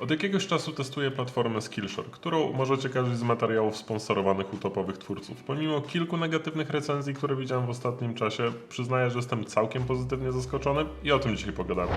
Od jakiegoś czasu testuję platformę Skillshare, którą możecie kojarzyć z materiałów sponsorowanych u topowych twórców. Pomimo kilku negatywnych recenzji, które widziałem w ostatnim czasie, przyznaję, że jestem całkiem pozytywnie zaskoczony i o tym dzisiaj pogadamy.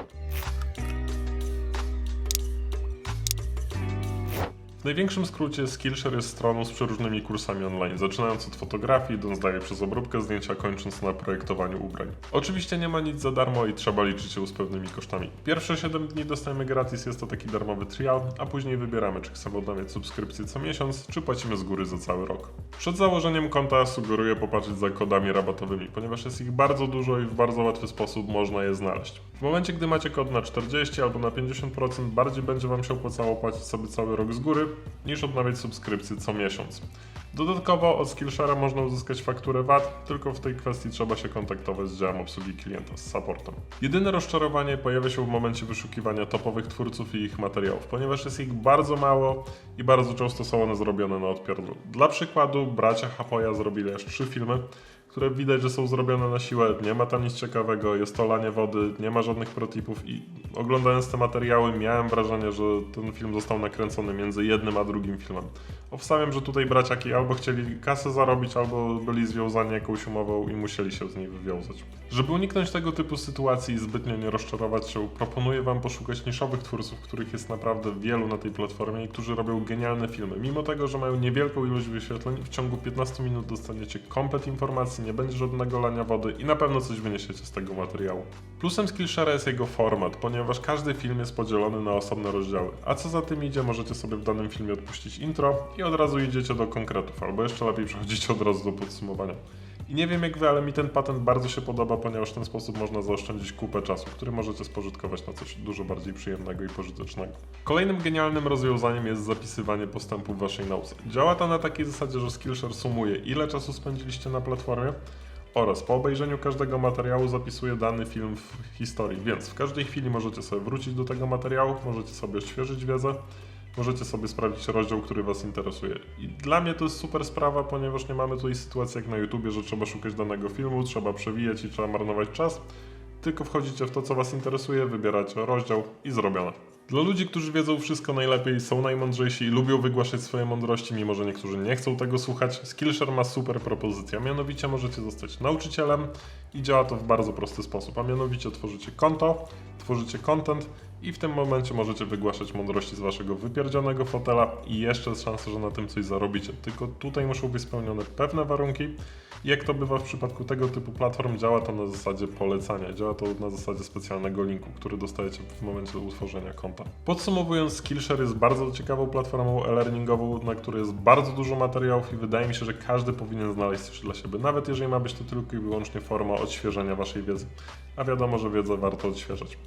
Największym skrócie Skillshare jest stroną z przeróżnymi kursami online, zaczynając od fotografii, idąc dalej przez obróbkę zdjęcia, kończąc na projektowaniu ubrań. Oczywiście nie ma nic za darmo i trzeba liczyć się z pewnymi kosztami. Pierwsze 7 dni dostajemy gratis, jest to taki darmowy trial, a później wybieramy, czy chcemy odnawiać subskrypcję co miesiąc, czy płacimy z góry za cały rok. Przed założeniem konta sugeruję popatrzeć za kodami rabatowymi, ponieważ jest ich bardzo dużo i w bardzo łatwy sposób można je znaleźć. W momencie, gdy macie kod na 40 albo na 50%, bardziej będzie Wam się opłacało płacić sobie cały rok z góry, niż odnawiać subskrypcję co miesiąc. Dodatkowo od Skillshare'a można uzyskać fakturę VAT, tylko w tej kwestii trzeba się kontaktować z działem obsługi klienta, z supportem. Jedyne rozczarowanie pojawia się w momencie wyszukiwania topowych twórców i ich materiałów, ponieważ jest ich bardzo mało i bardzo często są one zrobione na odpierdol. Dla przykładu bracia Hapoya zrobili aż trzy filmy, które widać, że są zrobione na siłę, nie ma tam nic ciekawego, jest to lanie wody, nie ma żadnych protipów i oglądając te materiały miałem wrażenie, że ten film został nakręcony między jednym a drugim filmem. Obstawiam, że tutaj braciaki albo chcieli kasę zarobić, albo byli związani jakąś umową i musieli się z niej wywiązać. Żeby uniknąć tego typu sytuacji i zbytnio nie rozczarować się, proponuję Wam poszukać niszowych twórców, których jest naprawdę wielu na tej platformie i którzy robią genialne filmy. Mimo tego, że mają niewielką ilość wyświetleń, w ciągu 15 minut dostaniecie komplet informacji, nie będzie żadnego lania wody i na pewno coś wyniesiecie z tego materiału. Plusem Skillshare'a jest jego format, ponieważ każdy film jest podzielony na osobne rozdziały, a co za tym idzie, możecie sobie w danym filmie odpuścić intro i od razu idziecie do konkretów, albo jeszcze lepiej przechodzicie od razu do podsumowania. I nie wiem jak wy, ale mi ten patent bardzo się podoba, ponieważ w ten sposób można zaoszczędzić kupę czasu, który możecie spożytkować na coś dużo bardziej przyjemnego i pożytecznego. Kolejnym genialnym rozwiązaniem jest zapisywanie postępu w waszej nauce. Działa to na takiej zasadzie, że Skillshare sumuje ile czasu spędziliście na platformie oraz po obejrzeniu każdego materiału zapisuje dany film w historii, więc w każdej chwili możecie sobie wrócić do tego materiału, możecie sobie odświeżyć wiedzę, możecie sobie sprawdzić rozdział, który Was interesuje. I dla mnie to jest super sprawa, ponieważ nie mamy tutaj sytuacji jak na YouTubie, że trzeba szukać danego filmu, trzeba przewijać i trzeba marnować czas, tylko wchodzicie w to, co Was interesuje, wybieracie rozdział i zrobione. Dla ludzi, którzy wiedzą wszystko najlepiej, są najmądrzejsi i lubią wygłaszać swoje mądrości, mimo że niektórzy nie chcą tego słuchać, Skillshare ma super propozycję. Mianowicie możecie zostać nauczycielem i działa to w bardzo prosty sposób. A mianowicie tworzycie konto, tworzycie content i w tym momencie możecie wygłaszać mądrości z waszego wypierdzionego fotela i jeszcze jest szansa, że na tym coś zarobicie. Tylko tutaj muszą być spełnione pewne warunki. Jak to bywa w przypadku tego typu platform, działa to na zasadzie polecania, działa to na zasadzie specjalnego linku, który dostajecie w momencie utworzenia konta. Podsumowując, Skillshare jest bardzo ciekawą platformą e-learningową, na której jest bardzo dużo materiałów i wydaje mi się, że każdy powinien znaleźć coś dla siebie, nawet jeżeli ma być to tylko i wyłącznie forma odświeżenia waszej wiedzy. A wiadomo, że wiedzę warto odświeżać.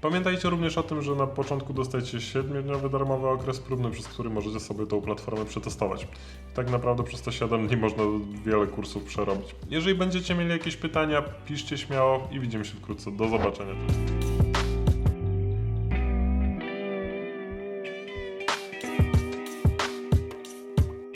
Pamiętajcie również o tym, że na początku dostajecie 7-dniowy darmowy okres próbny, przez który możecie sobie tą platformę przetestować. I tak naprawdę przez te 7 dni można wiele kursów przerobić. Jeżeli będziecie mieli jakieś pytania, piszcie śmiało i widzimy się wkrótce. Do zobaczenia.